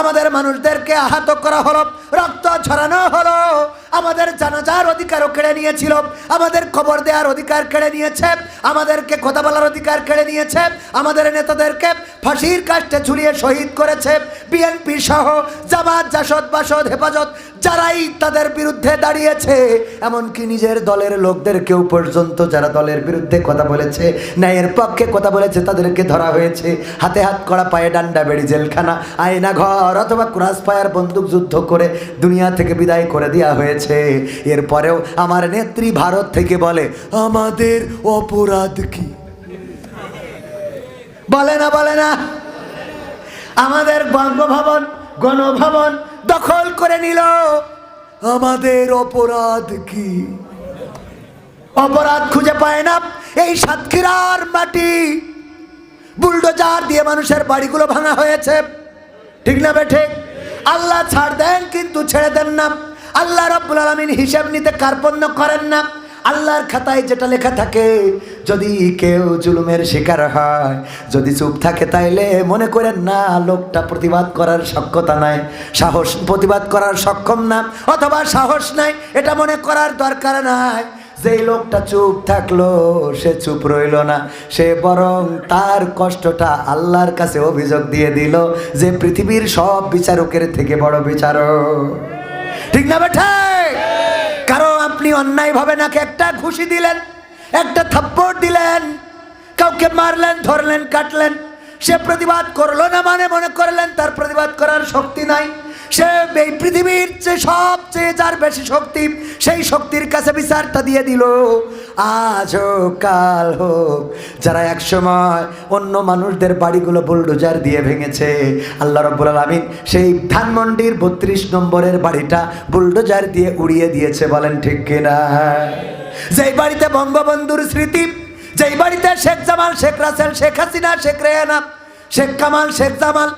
আমাদের মানুষদেরকে আহত করা হলো, রক্ত ছড়ানো হলো। আমাদের জানাজার অধিকারও কেড়ে নিয়েছিল, আমাদের খবর দেওয়ার অধিকার কেড়ে নিয়েছে, আমাদেরকে কথা বলার অধিকার কেড়ে নিয়েছে, আমাদের নেতাদেরকে ফাঁসির কাষ্টে ঝুলিয়ে শহীদ করেছে বিএনপি সহ জামাত, জাসদ, বাসদ, হেফাজত যারাই তাদের বিরুদ্ধে দাঁড়িয়েছে। এমনকি নিজের দলের লোকদের কেউ পর্যন্ত যারা দলের বিরুদ্ধে কথা বলেছে, ন্যায়ের পক্ষে কথা বলেছে, তাদেরকে ধরা হয়েছে। হাতে হাত করা পায়ে ডান্ডা বেড়ি জেলখানা, আয়না ঘর অথবা ক্রাস ফায়ার বন্দুক যুদ্ধ করে দুনিয়া থেকে বিদায় করে দেওয়া হয়েছে। এরপরেও আমার নেত্রী ভারত থেকে বলে, আমাদের অপরাধ কি? বলে না বলে না। আমাদের বঙ্গভবন, গণভবন দখল করে নিল। আমাদের অপরাধ কি? অপরাধ খুঁজে পায় না এই সাতক্ষীরার মাটি। বুলডোজার দিয়ে মানুষের বাড়িগুলো ভাঙা হয়েছে। ঠিক না বেঠে আল্লাহ ছাড় দেন, কিন্তু ছেড়ে দেন না। আল্লাহ রব্বুল আলমিন হিসাব নিতে কার্পণ্য করেন না। আল্লাহর খাতায় যেটা লেখা থাকে, যদি কেউ জুলুমের শিকার হয়, যদি চুপ থাকে তাইলে মনে করেন না, লোকটা প্রতিবাদ করার সক্ষতা নাই, সাহস, প্রতিবাদ করার সক্ষম না, অথবা সাহস নাই, এটা মনে করার দরকার নাই। যেই লোকটা চুপ থাকল, সে চুপ রইল না, সে বরং তার কষ্টটা আল্লাহর কাছে অভিযোগ দিয়ে দিল যে পৃথিবীর সব বিচারকের থেকে বড় বিচারক। ঠিক না বেঠে? আপনি অন্যায়ভাবে নাকি একটা ঘুষি দিলেন, একটা থাপ্পড় দিলেন, কাউকে মারলেন, ধরলেন, কাটলেন, সে প্রতিবাদ করল না মানে মনে করলেন তার প্রতিবাদ করার শক্তি নাই। সে এই পৃথিবীর চেয়ে সবচেয়ে যার বেশি শক্তি, সেই শক্তির কাছে বিচারটা দিয়ে দিল। আজ হোক, কাল হোক, যারা একসময় অন্য মানুষদের বাড়িগুলো বুলডোজার দিয়ে ভেঙেছে, আল্লাহ রব্বুল আলমিন সেই ধানমন্ডির বত্রিশ নম্বরের বাড়িটা বুলডোজার দিয়ে উড়িয়ে দিয়েছে, বলেন ঠিক কিনা? যেই বাড়িতে বঙ্গবন্ধুর স্মৃতি, যেই বাড়িতে শেখ জামাল, শেখ রাসেল, শেখ হাসিনা, শেখ রেহানা, শেখ কামাল, শেখ জামাল,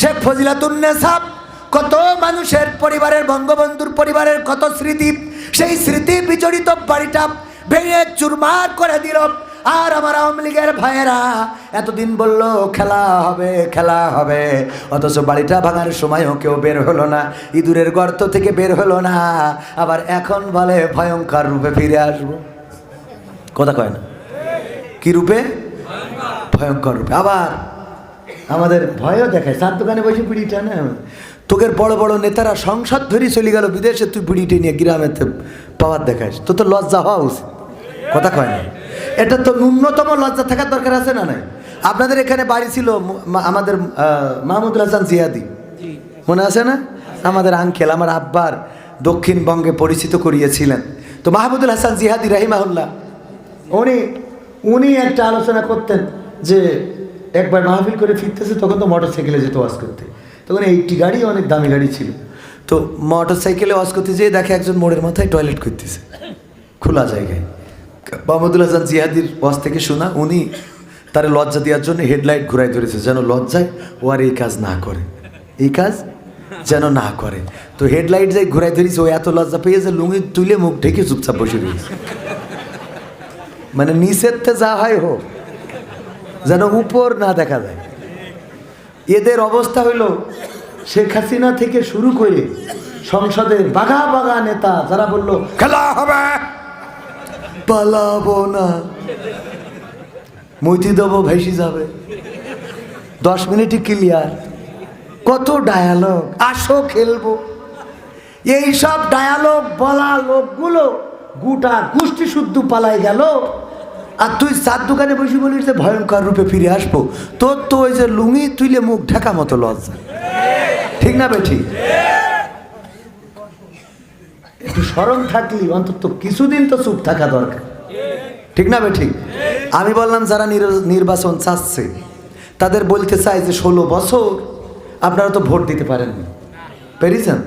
শেখ ফজিলাতুন্নেসাব কত মানুষের পরিবারের বঙ্গবন্ধুর পরিবারের কত স্মৃতি, সেই স্মৃতি বিজড়িত বাড়িটা ভেঙে চুরমার করে দিল। আর আমার আওয়ামী লীগের ভাইয়েরা এতদিন বলল, খেলা হবে খেলা হবে। অথচ বাড়িটা ভাঙার সময়ও কেউ বের হলো না, ইঁদুরের গর্ত থেকে বের হলো না। আবার এখন বলে, ভয়ঙ্কর রূপে ফিরে আসব। কথা কয় না। কি রূপে? ভয়ঙ্কর রূপে। আবার আমাদের ভয়ও দেখায়। সাত দোকানে বসে বিড়িটা না? তোকের বড় বড় নেতারা সংসদ ধরি চলে গেল বিদেশে তুই বিড়িটে নিয়ে গ্রামেতে পাওয়ার দেখাস তো তো লজ্জা হওয়া উচিত। কথা কয় না। এটা তো ন্যূনতম লজ্জা থাকার দরকার আছে না নাই? আপনাদের এখানে বাড়ি ছিল আমাদের মাহমুদুল হাসান জিয়াদি। মনে আছে না? আমাদের আঙ্কেল আমার আব্বার দক্ষিণবঙ্গে পরিচিত করিয়েছিলেন। তো মাহমুদুল হাসান জিহাদি রাহিমাহুল্লাহ উনি উনি একটা আলোচনা করতেন যে একবার মাহফিল করে ফিরতেছে তখন তো মোটর সাইকেলে যেত ওয়াজ করতে। তখন এইটি গাড়ি অনেক দামি গাড়ি ছিল। তো মোটর সাইকেলে ওয়াজ করতে যেয়ে দেখে একজন মোড়ের মাথায় টয়লেট করতেছে। খোলা জায়গায়। মাহমুদুল হাসান জিহাদির ওয়াজ থেকে শোনা, উনি তার লজ্জা দেওয়ার জন্য হেডলাইট ঘুরাই ধরেছে, যেন লজ্জায় ও আর এই কাজ না করে। এই কাজ যেন না করে। তো হেডলাইট যাই ঘুরাই ধরেছে, ও এত লজ্জা পেয়েছে লুঙ্গি তুলে মুখ ঢেকে চুপচাপ বসে রয়েছে। মানে নিচের যা হয় হোক, যেন উপর না দেখা যায়। এদের অবস্থা হইল শেখ হাসিনা থেকে শুরু করে সংসদের বাঘা বাঘা নেতা যারা বলল, খেলা হবে, পালাবো না, মৈতি দেবো ভেসে যাবে। দশ মিনিটই ক্লিয়ার কত ডায়ালগ আসো খেলব। এইসব ডায়ালগ বলা লোকগুলো গোটা গোষ্ঠী শুদ্ধ পালাই গেল। আর তুই চার দোকানে বসে বলিস যে ভয়ঙ্কর রূপে ফিরে আসব, তোর তো ওই যে লুঙ্গি তুইলে মুখ ঢাকা মতো লজ্জা। ঠিক না বেঠি? একটু স্মরণ থাকলি, অন্তত কিছুদিন তো চুপ থাকা দরকার। ঠিক না বেঠি? আমি বললাম, যারা নির্বাচন চাচ্ছে, তাদের বলতে চাই যে ষোলো বছর আপনারা তো ভোট দিতে পারেননি। পেরেছেন?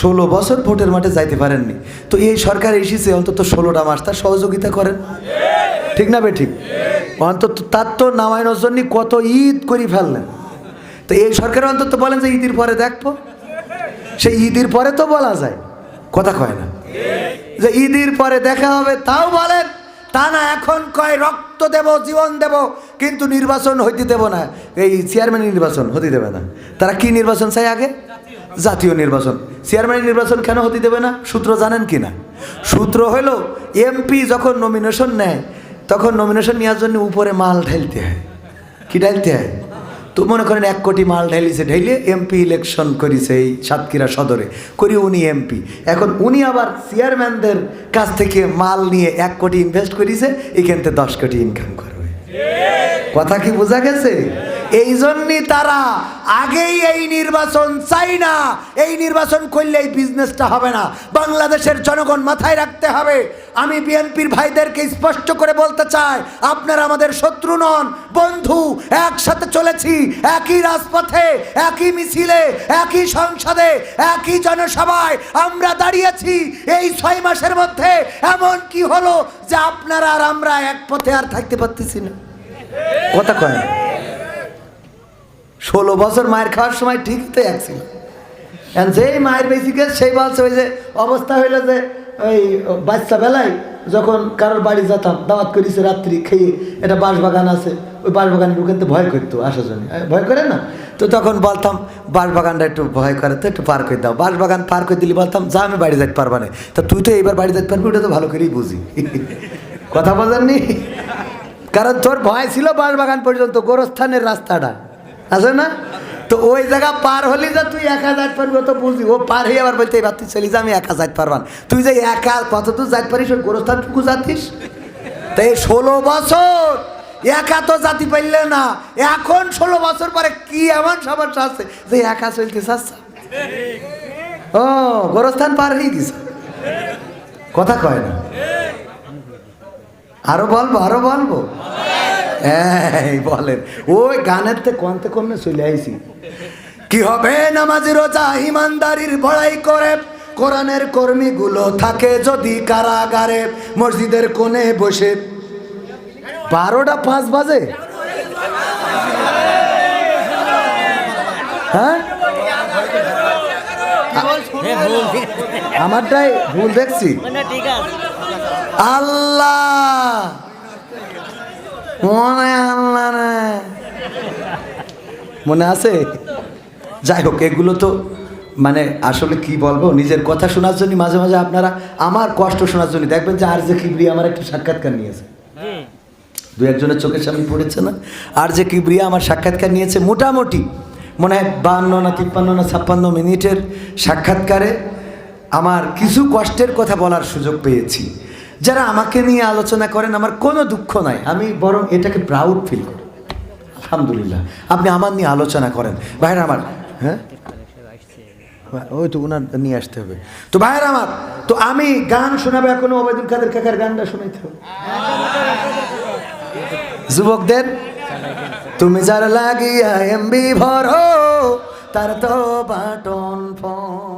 ষোলো বছর ভোটের মাঠে যাইতে পারেননি। তো এই সরকার এসেছে, অন্তত ষোলোটা মাস তার সহযোগিতা করেন। ঠিক না বে ঠিক? অন্তত তার তো নামায়নের জন্য কত ঈদ করি ফেললেন। তো এই সরকার অন্তত বলেন যে ঈদের পরে দেখব। সেই ঈদের পরে তো বলা যায়। কথা কয় না। যে ঈদের পরে দেখা হবে তাও বলেন, তা না এখন কয় রক্ত দেব, জীবন দেব, কিন্তু নির্বাচন হইতে দেব না। এই চেয়ারম্যান নির্বাচন হতে দেবে না। তারা কি নির্বাচন চাই আগে? জাতীয় নির্বাচন। চেয়ারম্যান নির্বাচন কেন হতে দেবে না? সূত্র জানেন কি না সূত্র হলো এমপি যখন নমিনেশন নেয় তখন নমিনেশন নেওয়ার জন্য উপরে মাল ঢালতে হয়। কি ঢালতে হয়? তো মনে করেন এক কোটি মাল ঢালিছে, ঢাইলে এমপি ইলেকশন করিছে এই সাতক্ষীরা সদরে। করি উনি এমপি এখন উনি আবার চেয়ারম্যানদের কাছ থেকে মাল নিয়ে এক কোটি ইনভেস্ট করেছে, এখান থেকে দশ কোটি ইনকাম করবে কথা কি বোঝা গেছে? এই জন্যই তারা আগেই এই নির্বাচন চাই না। এই নির্বাচন করলে এই বিজনেসটা হবে না। বাংলাদেশের জনগণ মাথায় রাখতে হবে। আমি বিএনপির ভাইদেরকে স্পষ্ট করে বলতে চাই, আপনারা আমাদের শত্রু নন, বন্ধু, একসাথে চলেছি, একই রাজপথে, একই মিছিলে, একই সংসদে, একই জনসভায় আমরা দাঁড়িয়েছি এই ছয় মাসের মধ্যে। এমন কি হলো যে আপনারা আর আমরা এক পথে আর থাকতে পারতেছি না? কথা কয়। ষোলো বছর মায়ের খাওয়ার সময় ঠিকই তো এক ছিল। যেই মায়ের বেশি গেছে, সেই বলছে ওই যে অবস্থা হইল যে ওই বাচ্চা বেলায় যখন কারোর বাড়ি যেতাম, দাওয়াত করেছে রাত্রি খেয়ে এটা বাঁশবাগান আছে, ওই বাঁশবাগানে ঢুকেন তো ভয় করতো আসার জন্য। ভয় করে না? তো তখন বলতাম, বাঁশবাগানটা একটু ভয় করে তো, একটু পার করে দাও। বাঁশবাগান পার করে দিলে বলতাম, যা আমি বাড়ি যেতে পারবা না। তা তুই তো এইবার বাড়ি যেতে পারবি, ওটা তো ভালো করেই বুঝি। কথা বলেননি কারণ তোর ভয় ছিল বাঁশবাগান পর্যন্ত, গোরস্থানের রাস্তাটা। আছে না? তো ওই জায়গা পার হলি যে তুই একা যাইতে পারবি তো বুঝি ও পার হয়ে আবার বলতে, এবার তুই চলি যা, আমি একা যাইতে পারবান। তুই যে একা কত দূর যাইতে পারিস, ওই গোরস্থানটুকু যাতিস তো এই ষোলো বছর একা তো জাতি পাইলে না। এখন ষোলো বছর পরে কি এমন সমস্যা আছে যে একা চলতে চাচ্ছে? ও, গোরস্থান পার হয়ে গেছে। কথা কয় না। আরও বলব আরও বলব। এই বলেন। ওই গানের তে কমতে কমে চলে আইছি। কি হবে? নামাজি রোজা ইমানদারির বড়াই করে। কোরআনের কর্মীগুলো থাকে যদি কারাগারে মসজিদের কোণে বসে। বারোটা পাঁচ বাজে? হ্যাঁ? আমারটাই ভুল দেখছি। আল্লাহ! মনে আল্লাহ রে। মনে আছে? যাই হোক এগুলো তো মানে আসলে কি বলব নিজের কথা শোনার জন্য মাঝে মাঝে আপনারা আমার কষ্ট শোনার জন্য দেখবেন যে আর যে কিবরি আমার একটু সাক্ষাৎকার নিয়েছে। দু একজনের চোখের সামনে পড়েছে না? আর যে কিবরিয়া আমার সাক্ষাৎকার নিয়েছে মোটামুটি মনে হয় বান্ন না তিপ্পান্ন না ছাপ্পান্ন মিনিটের সাক্ষাৎকারে আমার কিছু কষ্টের কথা বলার সুযোগ পেয়েছি। যারা আমাকে নিয়ে আলোচনা করেন, আমার কোনো দুঃখ নাই। আমি বরং এটাকে প্রাউড ফিল করি। আলহামদুলিল্লাহ। আপনি আমার নিয়ে আলোচনা করেন। ভাইরা আমার হ্যাঁ? ওই তো ওনার নিয়ে আসতে হবে। তো ভাইয়ের আমার, তো আমি গান শোনাবো এখনও, ওবায়দুল কাদের কাকার গানটা শোনাইতে হবে। যুবকদের, তুমি যার লাগিয়া এমবি ভরো, তার তো বাটন ফোন।